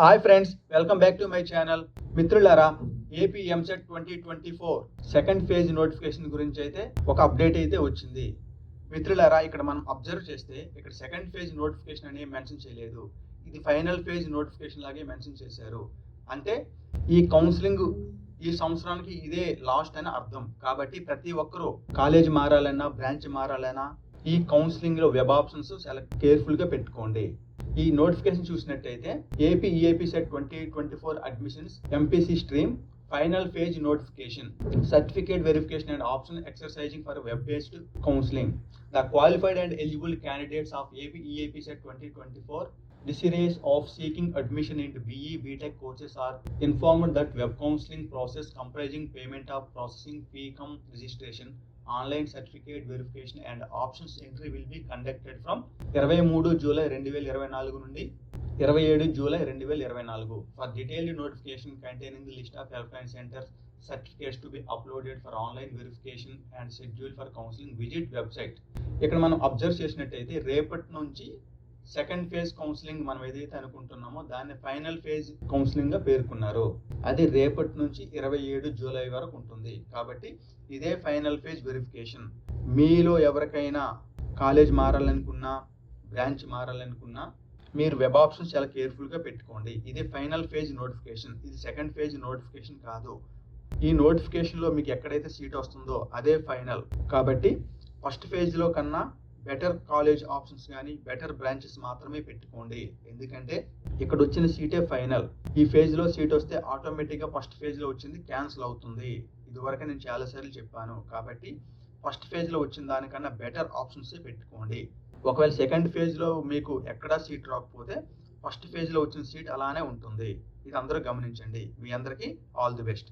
Hi friends welcome back to my channel మిత్రులారా AP EAMCET twenty twenty four second phase notification గురించి అయితే ఒక update అయితే వచ్చింది. మిత్రులారా ఇక్కడ మనం అబ్జర్వ్ చేస్తే ఇక్కడ సెకండ్ ఫేజ్ నోటిఫికేషన్ అనేది మెన్షన్ చేయలేదు. ఇది ఫైనల్ ఫేజ్ నోటిఫికేషన్ లాగే మెన్షన్ చేశారు. అంటే ఈ కౌన్సిలింగ్ ఈ సంవత్సరానికి ఇదే లాస్ట్ అని అర్థం. కాబట్టి ప్రతి ఒక్కరూ కాలేజ్ మారాలన్నా బ్రాంచ్ మారాలన్నా ఈ కౌన్సిలింగ్లో వెబ్ ఆప్షన్స్ చాలా కేర్ఫుల్గా పెట్టుకోండి. ఈ నోటిఫికేషన్ చూసినట్టయితే AP EAP CET twenty twenty four admissions MPC stream final phase notification certificate verification and option exercising for web based counselling the qualified and eligible candidates of AP EAP CET twenty twenty four desirous of seeking admission in BE BTech courses are inform that web counselling process comprising payment of processing fee cum registration online certificate verification and options entry will be conducted from ఇరవై మూడు July రెండు వేల ఇరవై నాలుగు నుండి ఇరవై ఏడు July రెండు వేల ఇరవై నాలుగు. For detailed notification containing the list of helpline centres certificates to be uploaded for online verification and schedule for counselling visit website ఇక్కడ మనం అబ్జర్వ్ చేసినట్టయితే రేపటి నుంచి సెకండ్ ఫేజ్ కౌన్సిలింగ్ మనం ఏదైతే అనుకుంటున్నామో దాన్ని ఫైనల్ ఫేజ్ కౌన్సిలింగ్గా పేర్కొన్నారు. అది రేపటి నుంచి ఇరవై ఏడు జూలై వరకు ఉంటుంది. కాబట్టి ఇదే ఫైనల్ ఫేజ్ వెరిఫికేషన్. మీలో ఎవరికైనా కాలేజ్ మారాలనుకున్నా బ్రాంచ్ మారాలనుకున్నా మీరు వెబ్ ఆప్షన్స్ చాలా కేర్ఫుల్గా పెట్టుకోండి. ఇది ఫైనల్ ఫేజ్ నోటిఫికేషన్. ఇది సెకండ్ ఫేజ్ నోటిఫికేషన్ కాదు. ఈ నోటిఫికేషన్లో మీకు ఎక్కడైతే సీట్ వస్తుందో అదే ఫైనల్. కాబట్టి ఫస్ట్ ఫేజ్లో కన్నా బెటర్ కాలేజ్ ఆప్షన్స్ కానీ బెటర్ బ్రాంచెస్ మాత్రమే పెట్టుకోండి. ఎందుకంటే ఇక్కడ వచ్చిన సీటే ఫైనల్ ఈ ఫేజ్లో సీట్ వస్తే ఆటోమేటిక్గా ఫస్ట్ ఫేజ్లో వచ్చింది క్యాన్సిల్ అవుతుంది. ఇదివరకు నేను చాలాసార్లు చెప్పాను. కాబట్టి ఫస్ట్ ఫేజ్లో వచ్చిన దానికన్నా బెటర్ ఆప్షన్స్ పెట్టుకోండి. ఒకవేళ సెకండ్ ఫేజ్లో మీకు ఎక్కడా సీట్ రాకపోతే ఫస్ట్ ఫేజ్లో వచ్చిన సీట్ అలానే ఉంటుంది. ఇది అందరూ గమనించండి. మీ అందరికీ ఆల్ ది బెస్ట్